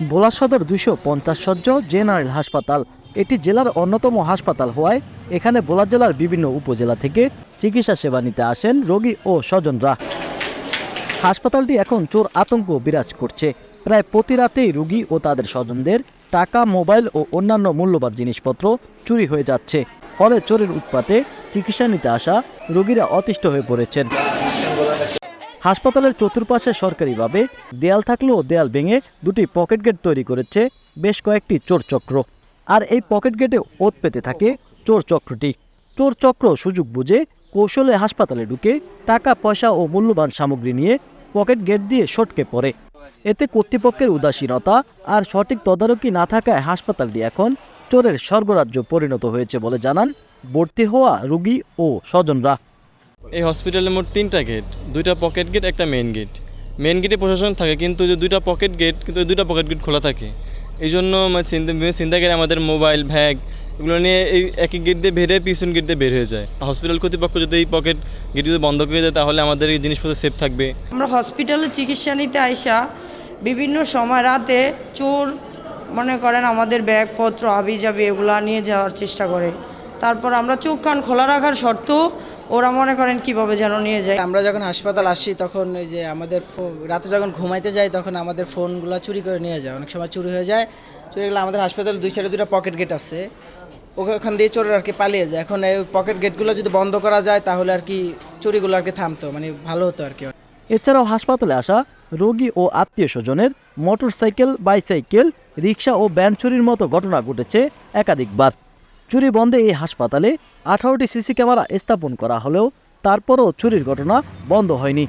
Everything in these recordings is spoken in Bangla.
ভোলা সদর দুইশো পঞ্চাশ সজ্জ জেনারেল হাসপাতাল। এটি জেলার অন্যতম হাসপাতাল হওয়ায় এখানে ভোলা জেলার বিভিন্ন উপজেলা থেকে চিকিৎসা সেবা নিতে আসেন রোগী ও স্বজনরা। হাসপাতালটি এখন চোর আতঙ্ক বিরাজ করছে। প্রায় প্রতি রাতেই রুগী ও তাদের স্বজনদের টাকা, মোবাইল ও অন্যান্য মূল্যবান জিনিসপত্র চুরি হয়ে যাচ্ছে। ফলে চোরের উৎপাতে চিকিৎসা নিতে আসা রোগীরা অতিষ্ঠ হয়ে পড়েছেন। হাসপাতালের চতুর্পাশে সরকারিভাবে দেয়াল থাকলেও দেয়াল ভেঙে দুটি পকেট গেট তৈরি করেছে বেশ কয়েকটি চোর চক্র। আর এই পকেট গেটে ওত পেতে থাকে চোর চক্রটি। চোর চক্র সুযোগ বুঝে কৌশলে হাসপাতালে ঢুকে টাকা, পয়সা ও মূল্যবান সামগ্রী নিয়ে পকেট গেট দিয়ে সটকে পড়ে। এতে কর্তৃপক্ষের উদাসীনতা আর সঠিক তদারকি না থাকায় হাসপাতালটি এখন চোরের স্বর্গরাজ্য পরিণত হয়েছে বলে জানান ভর্তি হওয়া রোগী ও স্বজনরা। এই হসপিটালে মোট তিনটা গেট দুইটা পকেট গেট একটা মেন গেট মেন গেটে প্রশাসন থাকে, কিন্তু যে দুইটা পকেট গেট কিন্তু দুইটা পকেট গেট খোলা থাকে। এই জন্য মানে চিন্তা চিন্তাকারী আমাদের মোবাইল ভ্যাগ এগুলো নিয়ে এই একই গেট দিয়ে বেরে পিছন গেট দিয়ে বের হয়ে যায়। হসপিটাল কর্তৃপক্ষ যদি এই পকেট গেট যদি বন্ধ করে দেয়, তাহলে আমাদের এই জিনিসপত্র সেফ থাকবে। আমরা হসপিটালে চিকিৎসা নিতে আইসা বিভিন্ন সময় রাতে চোর মনে করেন আমাদের ব্যাগপত্র আবি জাবি এগুলা নিয়ে যাওয়ার চেষ্টা করে। তারপর আমরা চোখ কান খোলা রাখার শর্তেও ওরা মনে করেন কীভাবে যেন নিয়ে যায়। আমরা যখন হাসপাতাল আসি তখন ওই যে আমাদের ফো- রাতে যখন ঘুমাইতে যাই তখন আমাদের ফোনগুলো চুরি করে নিয়ে যায়। অনেক সময় চুরি হয়ে যায়। চুরি গেলে আমাদের হাসপাতালে দুই সাইডে দুটো পকেট গেট আছে। ওকে- ওখান দিয়ে চোরের আর কি পালিয়ে যায়। এখন এই পকেট গেটগুলো যদি বন্ধ করা যায় তাহলে আর কি চুরিগুলো আর কি থামতো। মানে ভালো হতো আর কি। এছাড়াও হাসপাতালে আসা রোগী ও আত্মীয় স্বজনের মোটরসাইকেল বাইসাইকেল রিক্সা ও ভ্যান চুরির মতো ঘটনা ঘটেছে একাধিকবার। চুরি বন্ধে এই হাসপাতালে আঠারোটি সিসি ক্যামেরা স্থাপন করা হলেও তারপরও চুরির ঘটনা বন্ধ হয়নি।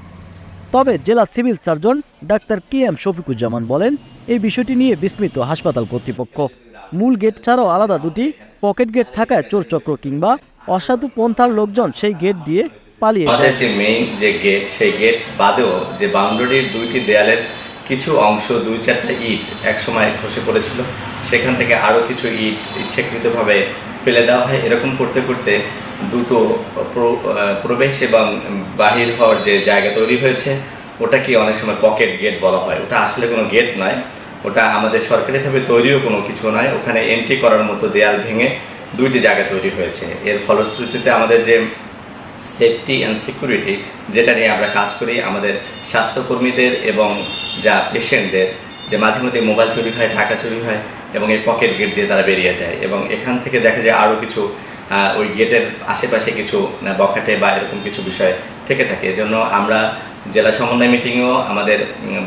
তবে জেলা civil surgeon doctor K M Shafiquzzaman বলেন, এই বিষয়টি নিয়ে বিস্মিত হাসপাতাল কর্তৃপক্ষ। মূল গেট ছাড়াও আলাদা দুটি পকেট গেট থাকায় চোরচক্র কিংবা অসাধু পন্থার লোকজন সেই গেট দিয়ে পালিয়ে যায়। যে মেইন যে গেট, সেই গেট বাদেও যে বাউন্ডারির দুইটি দেয়ালের কিছু অংশ, দুই চারটা ইট একসময় খসে পড়েছিল, সেখান থেকে আরও কিছু ইট ইচ্ছাকৃতভাবে ফেলে দেওয়া হয়। এরকম করতে করতে দুটো প্রবেশ এবং বাহির হওয়ার যে জায়গা তৈরি হয়েছে, ওটাকে অনেক সময় পকেট গেট বলা হয়। ওটা আসলে কোনো গেট নয়। ওটা আমাদের সরকারিভাবে তৈরিও কোনো কিছু নয়। ওখানে এন্ট্রি করার মতো দেয়াল ভেঙে দুইটি জায়গা তৈরি হয়েছে। এর ফলশ্রুতিতে আমাদের যে সেফটি অ্যান্ড সিকিউরিটি যেটা নিয়ে আমরা কাজ করি, আমাদের স্বাস্থ্যকর্মীদের এবং যা পেশেন্টদের যে মাঝে মধ্যে মোবাইল চুরি হয়, টাকা চুরি হয় এবং এই পকেট গেট দিয়ে তারা বেরিয়ে যায় এবং এখান থেকে দেখা যায় আরও কিছু ওই গেটের আশেপাশে কিছু বখাটে বা এরকম কিছু বিষয় থেকে থাকে। এজন্য আমরা জেলা সমন্বয় মিটিংয়েও আমাদের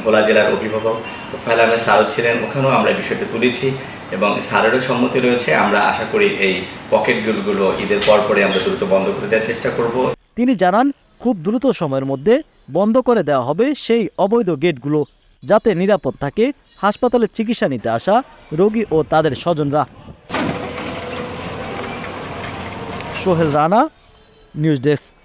ভোলা জেলার অভিভাবক তোফাইল আহমেদ স্যারও ছিলেন, ওখানেও আমরা বিষয়টি তুলেছি এবং স্যারেরও সম্মতি রয়েছে। আমরা আশা করি এই পকেটগুলো ঈদের পর পরে আমরা দ্রুত বন্ধ করে দেওয়ার চেষ্টা করব। তিনি জানান, খুব দ্রুত সময়ের মধ্যে বন্ধ করে দেওয়া হবে সেই অবৈধ গেটগুলো যাতে নিরাপদ থাকে। হাসপাতালে চিকিৎসা নিতে আসা রোগী ও তাদের স্বজনরা। Sohel Rana news desk.